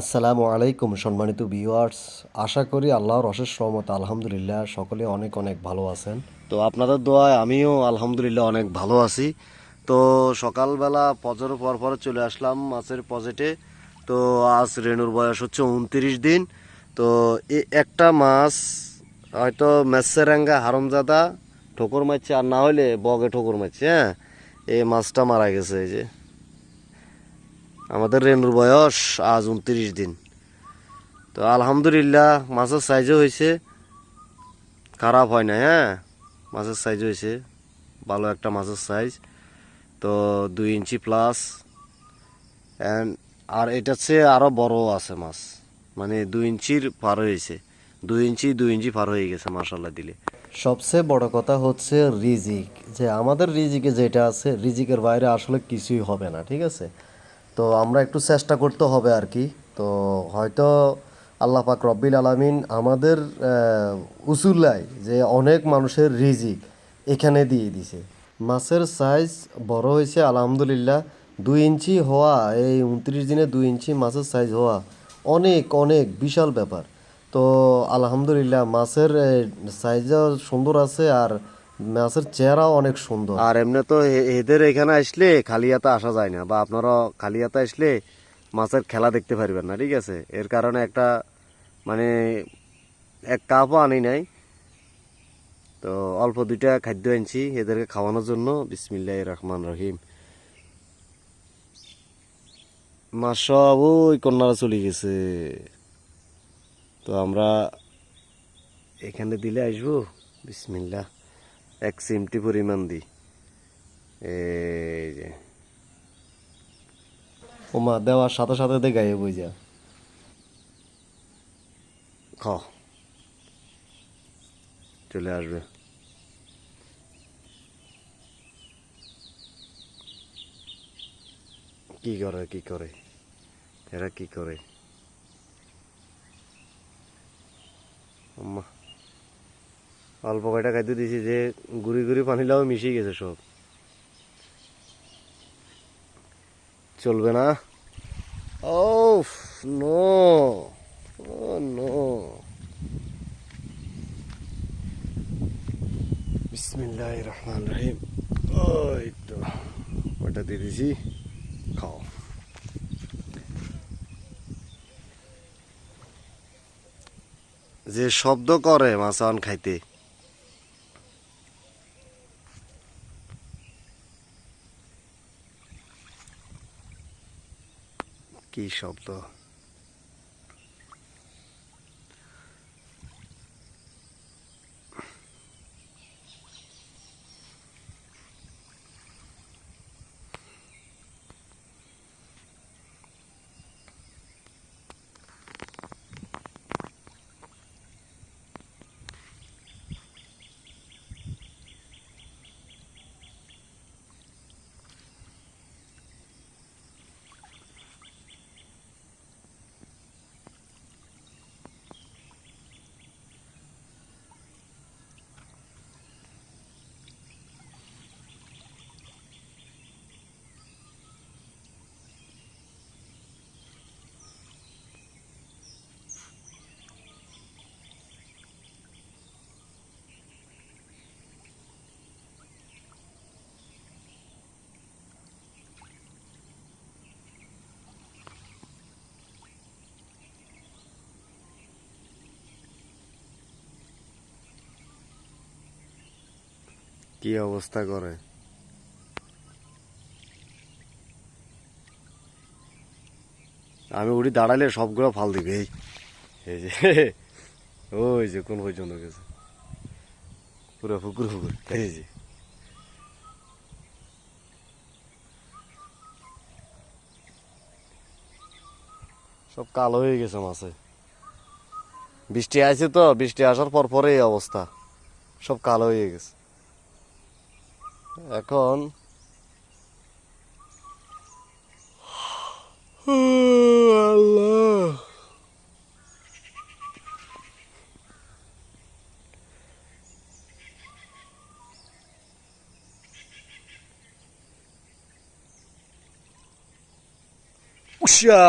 আসসালামু আলাইকুম সম্মানিত ভিউয়ার্স। আশা করি আল্লাহর অশেষ রহমত আলহামদুলিল্লাহ সকলে অনেক অনেক ভালো আছেন। তো আপনাদের দোয়ায় আমিও আলহামদুলিল্লাহ অনেক ভালো আছি। তো সকালবেলা পর পর চলে আসলাম মাছের পজেটে। তো আজ রেণুর বয়স হচ্ছে উনত্রিশ দিন। তো একটা মাছ হয়তো মেসেরাঙ্গা হারমজাদা ঠোকর মারছে, আর না হলে বগে ঠোকর মারছে হ্যাঁ? এই মাছটা মারা গেছে এই যে। আমাদের রেনুর বয়স আজ উনত্রিশ দিন। তো আলহামদুলিল্লাহ, মাছের সাইজও হয়েছে খারাপ হয় না হ্যাঁ? মাছের সাইজ হয়েছে, ভালো একটা মাছের সাইজ তো দুই ইঞ্চি প্লাস অ্যান্ড আর এটার চেয়ে আরও বড় আছে মাছ। মানে দুই ইঞ্চির পার হয়েছে। দুই ইঞ্চি দুই ইঞ্চি পার হয়ে গেছে মাসাল্লাহ দিলে। সবচেয়ে বড় কথা হচ্ছে রিজিক। যে আমাদের রিজিকে যেটা আছে, রিজিকের বাইরে আসলে কিছুই হবে না, ঠিক আছে? তো আমরা একটু চেষ্টা করতে হবে আর কি। তো হয়তো আল্লাহ পাক রব্বিল আলামিন আমাদের উসুল্লায় যে অনেক মানুষের রিজিক এখানে দিয়ে দিছে। মাছের সাইজ বড় হয়েছে, আলহামদুলিল্লাহ। দুই ইঞ্চি হওয়া, এই উনত্রিশ দিনে দুই ইঞ্চি মাছের সাইজ হওয়া অনেক অনেক বিশাল ব্যাপার। তো আলহামদুলিল্লাহ, মাছের সাইজও সুন্দর আছে আর মাছের চেহারাও অনেক সুন্দর। আর এমনি তো এদের এখানে আসলে খালি হাতে আসা যায় না, বা আপনারা খালি হাতে আসলে মাছের খেলা দেখতে পারবেন না, ঠিক আছে? এর কারণে একটা মানে এক কাপও আনি নাই। তো অল্প দুইটা খাদ্য আনছি এদেরকে খাওয়ানোর জন্য। বিসমিল্লাহ রহমান রহিম। মাছ সব ওই কন্যারা চলে গেছে। তো আমরা এখানে দিলে আসব। বিসমিল্লাহ। এক সিমটি পরিমাণ দিই এই যে। ওমা, দেওয়ার সাথে সাথে দে গায়ে যা। খ। চলে আসবে। কি করে কি করে? এরা কি করে? আম্মা অল্প কয়টা খাদ্য দিছি যে গুড়ি গুড়ি পানিলাও মিশে গেছে সব। চলবে না? Oh no no. বিসমিল্লাহ রহমান রহিম। ওই তো ওটা দিয়ে দিছি? খাও। যে শব্দ করে মাছান খাইতে কি শব্দ? কি অবস্থা করে? আমি উড়ি দাঁড়ালে সবগুলো ফাল দিবে। এই এই যে, ওই যে কোন পর্যন্ত গেছে? পুরো ফুকুর ফুকুর এই যে। সব কালো হয়ে গেছে মাছে। বৃষ্টি আছে তো, বৃষ্টি আসার পর পরে এই অবস্থা। সব কালো হয়ে গেছে। এখন আল্লাহ উষা